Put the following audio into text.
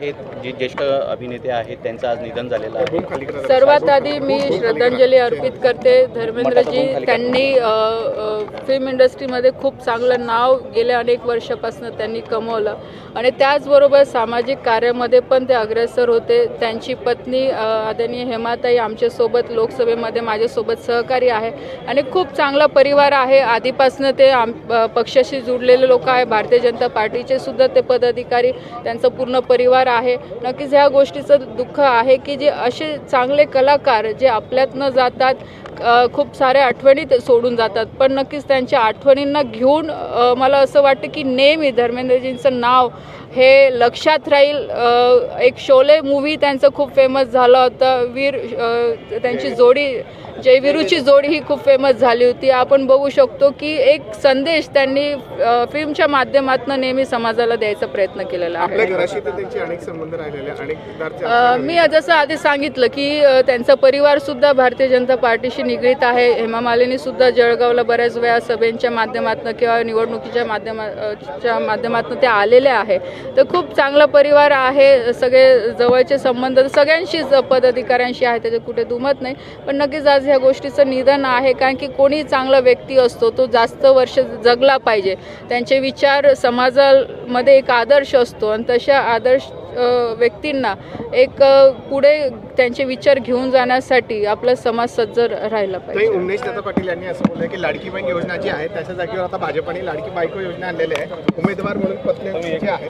हे जे ज्येष्ठ अभिनेते आहेत त्यांचं आज निधन झालेलं आहे. सर्वात आधी मी श्रद्धांजली अर्पित करते. धर्मेंद्रजी त्यांनी फिल्म इंडस्ट्रीमध्ये खूप चांगलं नाव गेल्या अनेक वर्षापासून त्यांनी कमवलं. आणि त्याचबरोबर सामाजिक कार्यामध्ये पण ते अग्रेसर होते. त्यांची पत्नी आदरणीय हेमाताई आमच्यासोबत लोकसभेमध्ये माझ्यासोबत सहकारी आहे. आणि खूप चांगला परिवार आहे. आधीपासून ते आम पक्षाशी जुडलेले लोक आहे भारतीय जनता पार्टीचे सुद्धा ते पदाधिकारी. त्यांचा पूर्ण परिवार आहे. नक्कीच ह्या गोष्टीचं दुःख आहे की जे असे चांगले कलाकार जे आपल्यातनं जातात खूप साऱ्या आठवणी सोडून जातात. पण नक्कीच त्यांच्या आठवणींना घेऊन मला असं वाटतं की नेहमी धर्मेंद्रजींचं नाव हे लक्षात राहील. एक शोले मूवी त्यांचं खूप फेमस झालं होतं. वीर त्यांची जोडी जयवीरूची जोडी ही खूप फेमस झाली होती. आपण बघू शकतो की एक संदेश त्यांनी फिल्मच्या माध्यमातून नेहमी समाजाला द्यायचा प्रयत्न केलेला आहे. मी जसं आधी सांगितलं की त्यांचा परिवार सुद्धा भारतीय जनता पार्टीशी निगडीत आहे. हेमा मालिनी सुद्धा जळगावला बऱ्याच वेळा सभेंच्या माध्यमातून किंवा निवडणुकीच्या माध्यमाच्या माध्यमातून ते आलेले आहे. तर खूप चांगला परिवार आहे. सगळे जवळचे संबंध सगळ्यांशीच पदाधिकाऱ्यांशी आहे. त्याच्यात कुठे दुमत नाही. पण नक्कीच आज ह्या गोष्टीचं निधन आहे. कारण की कोणी चांगला व्यक्ती असतो तो जास्त वर्ष जगला पाहिजे. त्यांचे विचार समाजामध्ये एक आदर्श असतो. आणि तशा आदर्श व्यक्तींना एक पुढे त्यांचे विचार घेऊन जाण्यासाठी आपला समाज सज्ज राहिला पाहिजे. उमेश दादा पाटील यांनी असं बोललं की लाडकी बहीण योजना जी आहे त्याच्या जागेवर आता भाजपने लाडकी बायको योजना आणलेली आहे. उमेदवार म्हणून पत्नी जे आहे.